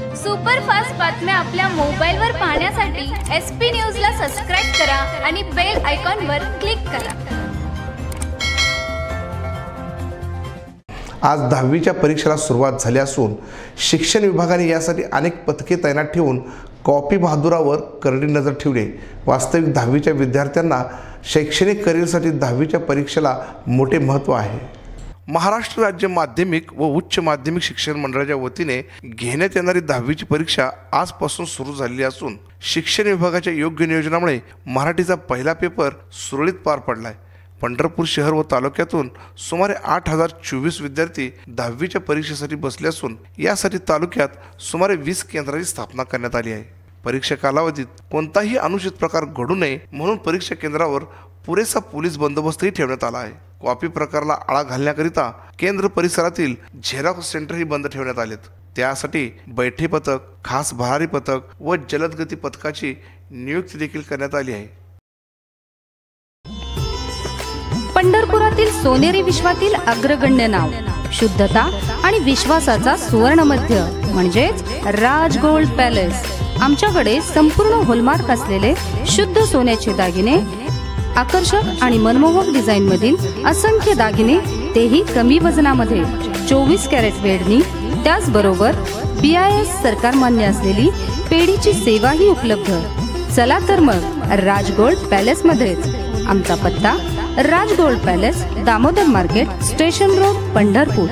Superfast बातम्या आपल्या मोबाईलवर पाहण्यासाठी एस पी न्यूजला सबस्क्राईब करा आणि बेल आयकॉनवर क्लिक करा. आज दहावीच्या परीक्षेला सुरुवात झाली असून शिक्षण विभागाने यासाठी अनेक पथके तैनात ठेवून कॉपी बहादुरावर करडी नजर ठेवली. वास्तविक दहावीच्या विद्यार्थ्यांना शैक्षणिक करिअरसाठी दहावीच्या परीक्षेला मोठे महत्त्व आहे. महाराष्ट्र राज्य माध्यमिक व उच्च माध्यमिक शिक्षण मंडळाच्या वतीने घेण्यात येणारी दहावीची परीक्षा आजपासून सुरू झालेली असून शिक्षण विभागाच्या योग्य नियोजनामुळे मराठीचा पहिला पेपर सुरळीत पार पडलाय. पंढरपूर शहर व तालुक्यातून सुमारे आठ हजार चोवीस विद्यार्थी दहावीच्या परीक्षेसाठी बसले असून यासाठी तालुक्यात सुमारे वीस केंद्राची स्थापना करण्यात आली आहे. परीक्षा कालावधीत कोणताही अनुचित प्रकार घडू नये म्हणून परीक्षा केंद्रावर पुरेसा पोलीस बंदोबस्तही ठेवण्यात आला आहे. कॉपी प्रकाराला आळा घालण्याकरिता केंद्र परिसरातील झेरॉक्स सेंटरही बंद ठेवण्यात आलेत. त्यासाठी बैठे पथक खास भरारी पथक व जलदगती पथकाची नियुक्ती देखील करण्यात आली आहे. पंढरपुरातील सोनेरी विश्वातील अग्रगण्य नाव शुद्धता आणि विश्वासाचा सुवर्ण मध्य म्हणजेच राज गोल्ड पॅलेस. आमच्याकडे संपूर्ण होलमार्क असलेले शुद्ध सोन्याचे दागिने आकर्षक आणि मनमोहक डिझाईन मधील असंख्य दागिने तेही कमी वजनामध्ये. चोवीस कॅरेट वेडणी त्याचबरोबर बी आय एस सरकार मान्य असलेली पेढीची सेवाही उपलब्ध. चला तर मग राज गोल्ड पॅलेस मध्येच आमचा पत्ता Raj gold palace Damodar market station road Pandharpur.